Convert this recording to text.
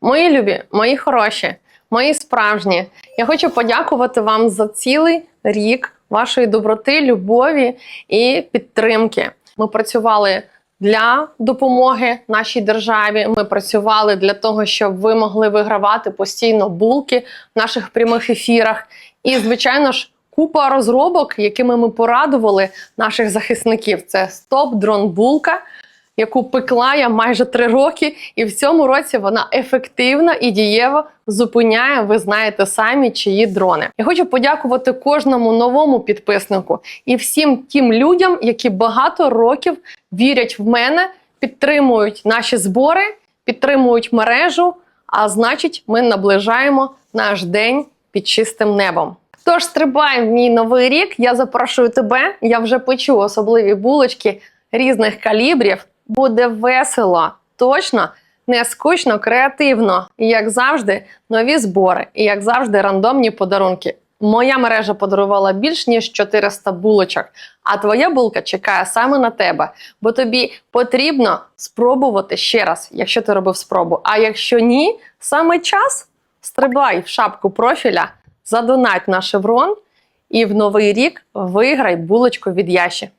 Мої любі, мої хороші, мої справжні. Я хочу подякувати вам за цілий рік вашої доброти, любові і підтримки. Ми працювали для допомоги нашій державі. Ми працювали для того, щоб ви могли вигравати постійно булки в наших прямих ефірах. І, звичайно ж, купа розробок, якими ми порадували наших захисників. Це стоп дрон булка яку пекла я майже три роки, і в цьому році вона ефективно і дієво зупиняє, ви знаєте самі, чиї дрони. Я хочу подякувати кожному новому підписнику і всім тим людям, які багато років вірять в мене, підтримують наші збори, підтримують мережу. А значить, ми наближаємо наш день під чистим небом. Тож стрибай в мій новий рік. Я запрошую тебе. Я вже печу особливі булочки різних калібрів. Буде весело, точно, не скучно, креативно. І як завжди, нові збори, і як завжди, рандомні подарунки. Моя мережа подарувала більш ніж 400 булочок, а твоя булка чекає саме на тебе, бо тобі потрібно спробувати ще раз, якщо ти робив спробу. А якщо ні, саме час стрибай в шапку профіля, задонать на шеврон і в новий рік виграй булочку від Яші.